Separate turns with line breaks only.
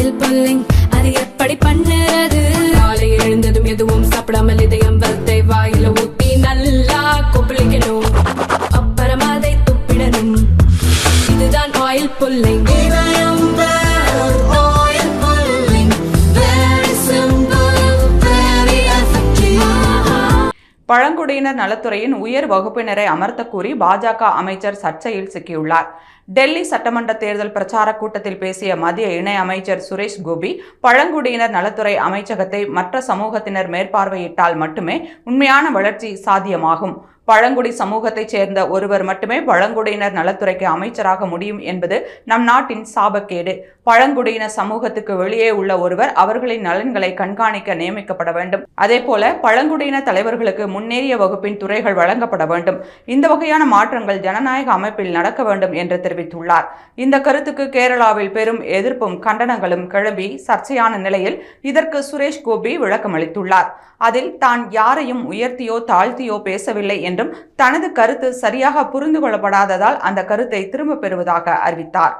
Oil pulling அது எப்படி பண்ணுறது? காலையில் எழுந்ததும் எதுவும் சாப்பிடாமல் இதயம் வளத்தை வாயில ஊத்தி நல்லா கொப்பளிக்கணும். அப்புறம் அதை துப்பிடணும். இதுதான் ஆயில் புல்லிங் இதயம் oil pulling very simple very effective.
பழங்குடியினர் நலத்துறையின் உயர் வகுப்பினரை அமர்த்த கூறி பாஜக அமைச்சர் சர்ச்சையில் சிக்கியுள்ளார். டெல்லி சட்டமன்ற தேர்தல் பிரச்சார கூட்டத்தில் பேசிய மத்திய இணை அமைச்சர் சுரேஷ் கோபி பழங்குடியினர் நலத்துறை அமைச்சகத்தை மற்ற சமூகத்தினர் மேற்பார்வையிட்டால் மட்டுமே உண்மையான வளர்ச்சி சாத்தியமாகும். பழங்குடி சமூகத்தைச் சேர்ந்த ஒருவர் மட்டுமே பழங்குடியினர் நலத்துறைக்கு அமைச்சராக முடியும் என்பது நம் நாட்டின் சாபக்கேடு. பழங்குடியின சமூகத்துக்கு வெளியே உள்ள ஒருவர் அவர்களின் நலன்களை கண்காணிக்க நியமிக்கப்பட வேண்டும். அதேபோல பழங்குடியின தலைவர்களுக்கு முன்னேறிய வகுப்பின் துறைகள் வழங்கப்பட வேண்டும். இந்த வகையான மாற்றங்கள் ஜனநாயக அமைப்பில் நடக்க வேண்டும் என்று தெரிவித்துள்ளார். இந்த கருத்துக்கு கேரளாவில் பெரும் எதிர்ப்பும் கண்டனங்களும் கிளம்பி சர்ச்சையான நிலையில் இதற்கு சுரேஷ் கோபி விளக்கமளித்துள்ளார் அதில் தான் யாரையும் உயர்த்தியோ தாழ்த்தியோ பேசவில்லை என்றும் தனது கருத்து சரியாக புரிந்து கொள்ளப்படாததால் அந்த கருத்தை திரும்பப் பெறுவதாக அறிவித்தார்.